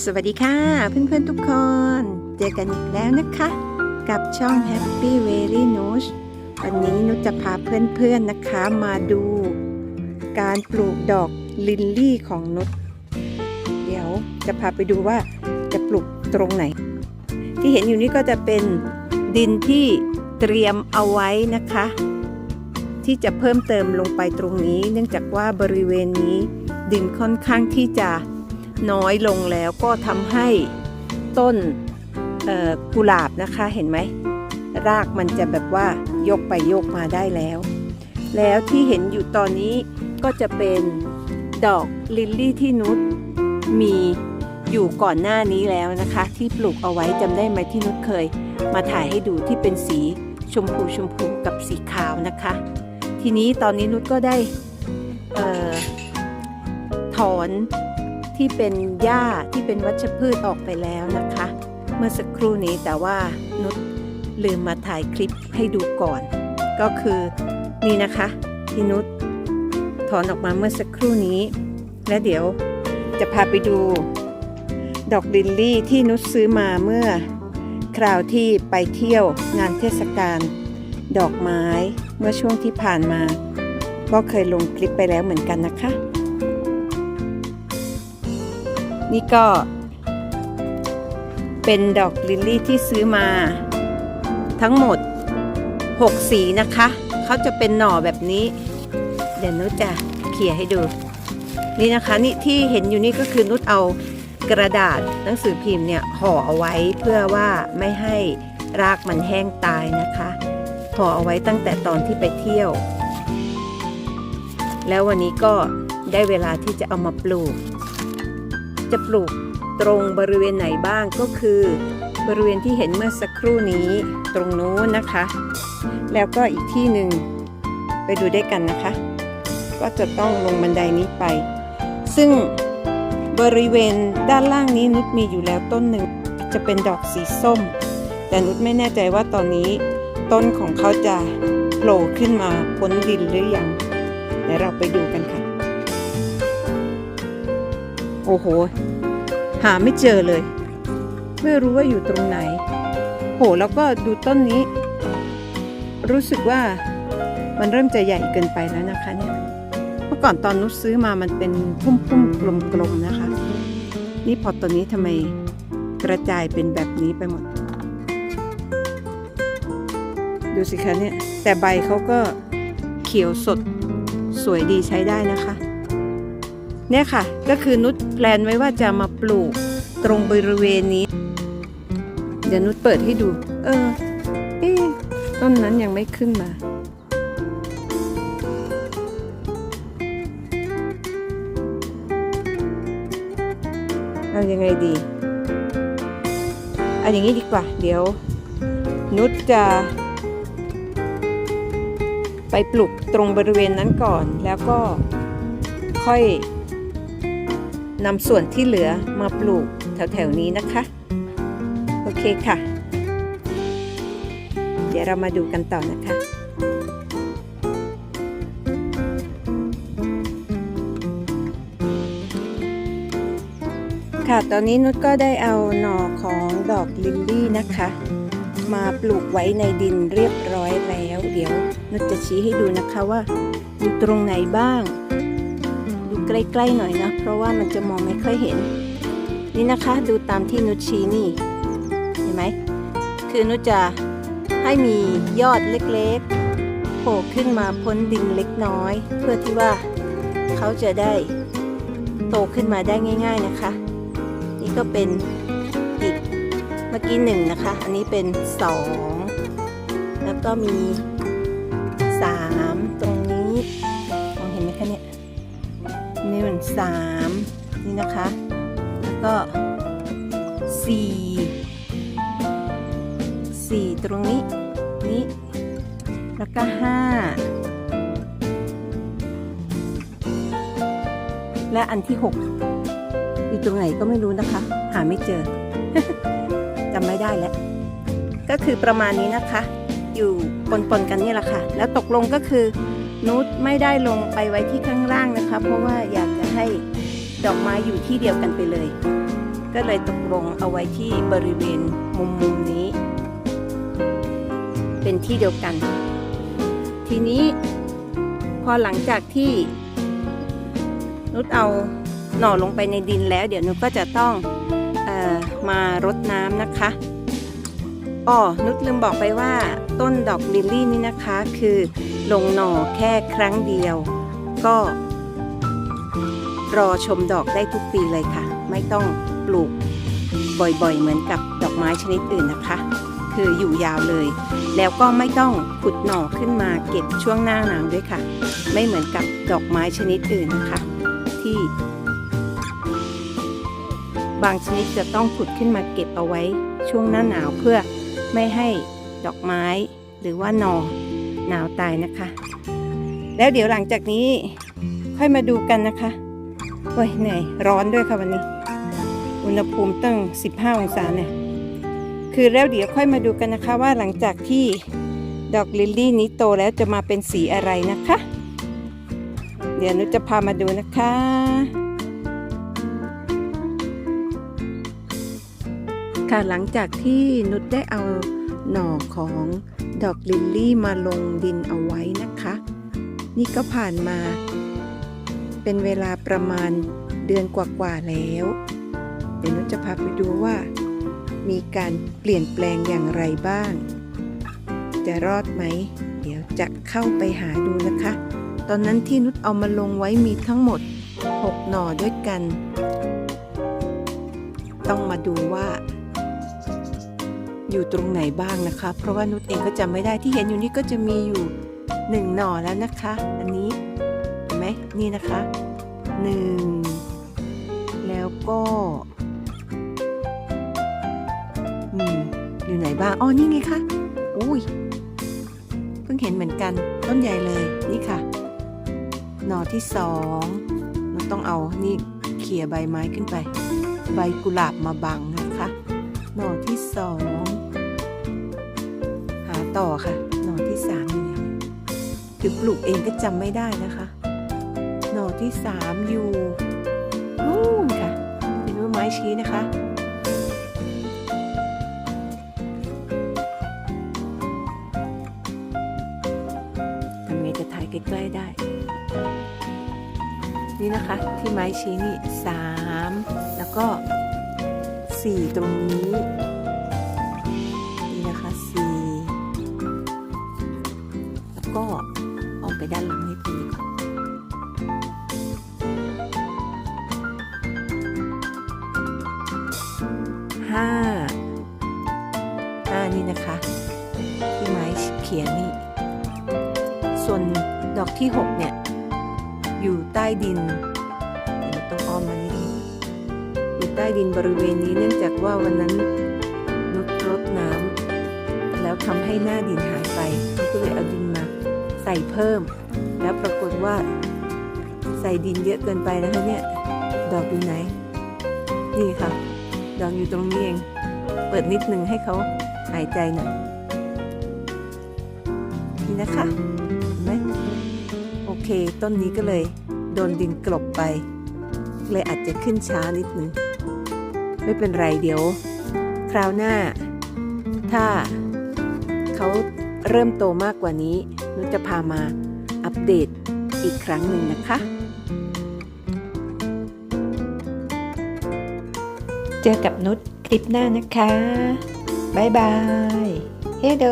สวัสดีค่ะ เพื่อนๆทุกคน เจอกันอีกแล้วนะคะ กับช่อง Happy Very n o s วันนี้นุชจะพาเพื่อนๆนะคะมาดู การปลูกดอกลินลี่ของนุชเดี๋ยวจะพาไปดูว่าจะปลูกตรงไหน ที่เห็นอยู่นี้ก็จะเป็นดินที่เตรียมเอาไว้นะคะ ที่จะเพิ่มเติมลงไปตรงนี้ เนื่องจากว่าบริเวณนี้ดินค่อนข้างที่จะ น้อยลงแล้วก็ทำให้ต้นกุหลาบนะคะเห็นไหม รากมันจะแบบว่ายกไปโยกมาได้แล้ว แล้วที่เห็นอยู่ตอนนี้ก็จะเป็นดอกลิลลี่ที่นุชมีอยู่ก่อนหน้านี้แล้วนะคะ ที่ปลูกเอาไว้จำได้ไหมที่นุชเคย มาถ่ายให้ดูที่เป็นสีชมพูชมพูกับสีขาวนะคะ ทีนี้ตอนนี้นุชก็ได้ออถอน ที่เป็นหญ้าที่เป็นวัชพืชออกไปแล้วนะคะ เมื่อสักครู่นี้แต่ว่านุชลืมมาถ่ายคลิปให้ดูก่อน ก็คือนี่นะคะที่นุชถอนออกมาเมื่อสักครู่นี้ และเดี๋ยวจะพาไปดู ดอกลิลลี่ที่นุชซื้อมาเมื่อคราวที่ไปเที่ยวงานเทศกาลดอกไม้เมื่อช่วงที่ผ่านมา ก็เคยลงคลิปไปแล้วเหมือนกันนะคะ นี่ก็ เป็นดอกลิลลี่ที่ซื้อมาทั้งหมด 6 สีนะคะ เขาจะเป็นหน่อแบบนี้ เดี๋ยวนุชจะเขี่ยให้ดู นี่นะคะนี่ที่เห็นอยู่นี่ก็คือนุชเอากระดาษหนังสือพิมพ์เนี่ยห่อเอาไว้เพื่อว่าไม่ให้รากมันแห้งตายนะคะห่อเอาไว้ตั้งแต่ตอนที่ไปเที่ยว แล้ววันนี้ก็ได้เวลาที่จะเอามาปลูก จะปลูกตรงบริเวณไหนบ้างก็คือ บริเวณที่เห็นเมื่อสักครู่นี้ตรงนู้นนะคะ แล้วก็อีกที่หนึ่งไปดูด้วยกันนะคะ ก็จะต้องลงบันไดนี้ไป ซึ่งบริเวณด้านล่างนี้นุชมีอยู่แล้วต้นหนึ่งจะเป็นดอกสีส้ม แต่นุชไม่แน่ใจว่าตอนนี้ ต้นของเขาจะโผล่ขึ้นมาพ้นดินหรือยังเดี๋ยวเราไปดูกันค่ะ โอ้โห หาไม่เจอเลย ไม่รู้ว่าอยู่ตรงไหน โห แล้วก็ดูต้นนี้ รู้สึกว่ามันเริ่มจะใหญ่เกินไปแล้วนะคะเนี่ยเมื่อก่อนตอนนุชซื้อมามันเป็นพุ่มๆกลมๆนะคะ นี่พอตอนนี้ทำไมกระจายเป็นแบบนี้ไปหมด ดูสิคะเนี่ย แต่ใบเขาก็เขียวสดสวยดีใช้ได้นะคะ เนี่ยค่ะ ก็คือนุชแพลนไว้ว่าจะมาปลูกตรงบริเวณนี้ เดี๋ยวนุชเปิดให้ดู เออเอ๊ต้นนั้นยังไม่ขึ้นมา เอายังไงดีเอาอย่างนี้ดีกว่า เดี๋ยว นุชจะ ไปปลูกตรงบริเวณนั้นก่อนแล้วก็ค่อย นำส่วนที่เหลือมาปลูกแถวๆนี้นะคะ โอเคค่ะ เดี๋ยวเรามาดูกันต่อนะคะค่ะ ตอนนี้นุชก็ได้เอาหน่อของดอกลิลลี่นะคะ มาปลูกไว้ในดินเรียบร้อยแล้ว เดี๋ยวนุชจะชี้ให้ดูนะคะว่าอยู่ตรงไหนบ้าง ใกล้ๆหน่อยนะ เพราะว่ามันจะมองไม่ค่อยเห็น นี่นะคะดูตามที่นุชชี้นี่ เห็นไหม คือนุชจะให้มียอดเล็กๆโผล่ขึ้นมาพ้นดินเล็กน้อย เพื่อที่ว่าเขาจะได้โตขึ้นมาได้ง่าย ๆนะคะ นี่ก็เป็นอีกเมื่อกี้หนึ่งนะคะ อันนี้เป็นสองแล้วก็มีสาม นี่มันสามนี่นะคะ แล้วก็สี่สี่ตรงนี้นี่แล้วก็ห้าและอันที่หกอยู่ตรงไหนก็ไม่รู้นะคะ หาไม่เจอจำไม่ได้แล้ว ก็คือประมาณนี้นะคะ อยู่ปนๆกันนี่แหละค่ะ แล้วตกลงก็คือ นุชไม่ได้ลงไปไว้ที่ข้างล่างนะคะ เพราะว่าอยากจะให้ดอกไม้อยู่ที่เดียวกันไปเลย ก็เลยตกลงเอาไว้ที่บริเวณมุมมุมนี้ เป็นที่เดียวกัน ทีนี้พอหลังจากที่นุชเอาหน่อลงไปในดินแล้ว เดี๋ยวนุชก็จะต้องเออมารดน้ำนะคะ อ๋อนุชลืมบอกไปว่า ต้นดอกลิลลี่นี่นะคะคือลงหน่อแค่ครั้งเดียว ก็ รอชมดอกได้ทุกปีเลยค่ะ ไม่ต้องปลูกบ่อยๆ เหมือนกับดอกไม้ชนิดอื่นนะคะ คืออยู่ยาวเลย แล้วก็ไม่ต้องขุดหน่อขึ้นมาเก็บช่วงหน้าหนาวด้วยค่ะ ไม่เหมือนกับดอกไม้ชนิดอื่นนะคะ ที่ บางชนิดจะต้องขุดขึ้นมาเก็บเอาไว้ช่วงหน้าหนาวเพื่อ ไม่ให้ดอกไม้หรือว่านอหนาวตายนะคะ แล้วเดี๋ยวหลังจากนี้ค่อยมาดูกันนะคะโอ้ยเหนื่อยร้อนด้วยค่ะวันนี้ อุณหภูมิตั้ง 15 องศาเนี่ยคือแล้วเดี๋ยวค่อยมาดูกันนะคะว่าหลังจากที่ดอกลิลลี่นี้โตแล้วจะมาเป็นสีอะไรนะคะ เดี๋ยวนุชจะพามาดูนะคะ ค่ะหลังจากที่นุชได้เอาหน่อของดอกลิลลี่มาลงดินเอาไว้นะคะ นี่ก็ผ่านมา เป็นเวลาประมาณเดือนกว่าๆแล้ว เดี๋ยวนุชจะพาไปดูว่า มีการเปลี่ยนแปลงอย่างไรบ้าง จะรอดไหม เดี๋ยวจะเข้าไปหาดูนะคะ ตอนนั้นที่นุชเอามาลงไว้มีทั้งหมด 6 หน่อด้วยกัน ต้องมาดูว่า อยู่ตรงไหนบ้างนะคะ เพราะว่านุชเองก็จำไม่ได้ที่เห็นอยู่นี่ก็จะมีอยู่หนึ่งหน่อแล้วนะคะ อันนี้เห็นไหมนี่นะคะหนึ่งแล้วก็อืมอยู่ไหนบ้างอ๋อนี่ไงคะอุ้ยเพิ่งเห็นเหมือนกันต้นใหญ่เลยนี่ค่ะ หน่อที่สองเราต้องเอานี่เขี่ยใบไม้ขึ้นไป ใบกุหลาบมาบังนะคะ หน่อที่สอง ต่อค่ะ หน่อที่สามอยู่ไหนถึงปลูกเองก็จำไม่ได้นะคะ หน่อที่สามอยู่นู่นค่ะ เป็นไม้ชี้นะคะทำไงจะถ่ายใกล้ๆได้ นี่นะคะ ที่ไม้ชี้นี่สามแล้วก็สี่ตรงนี้ ด้านหลังนิดนึงดีกว่าห้าห้านี่นะคะ ที่ไม้เขียนนี่ ส่วนดอกที่ 6 เนี่ย อยู่ใต้ดินต้องอ้อมมานิดนึงอยู่ใต้ดินบริเวณนี้เนื่องจากว่าวันนั้นนุดรดน้ำแล้วทำให้หน้าดินหายไปก็เลยเอาดินมาใส่เพิ่ม แล้วปรากฏว่าใส่ดินเยอะเกินไปนะคะเนี่ย ดอกอยู่ไหน นี่ค่ะ ดอกอยู่ตรงนี้เอง เปิดนิดนึงให้เขาหายใจหน่อย นี่นะคะเห็นไหมโอเค ต้นนี้ก็เลย โดนดินกลบไป เลยอาจจะขึ้นช้านิดนึง ไม่เป็นไรเดี๋ยว คราวหน้า ถ้าเขาเริ่มโตมากกว่านี้นุชจะพามา อัปเดตอีกครั้งหนึ่งนะคะ เจอกับนุชคลิปหน้านะคะ บ๊ายบาย เฮโด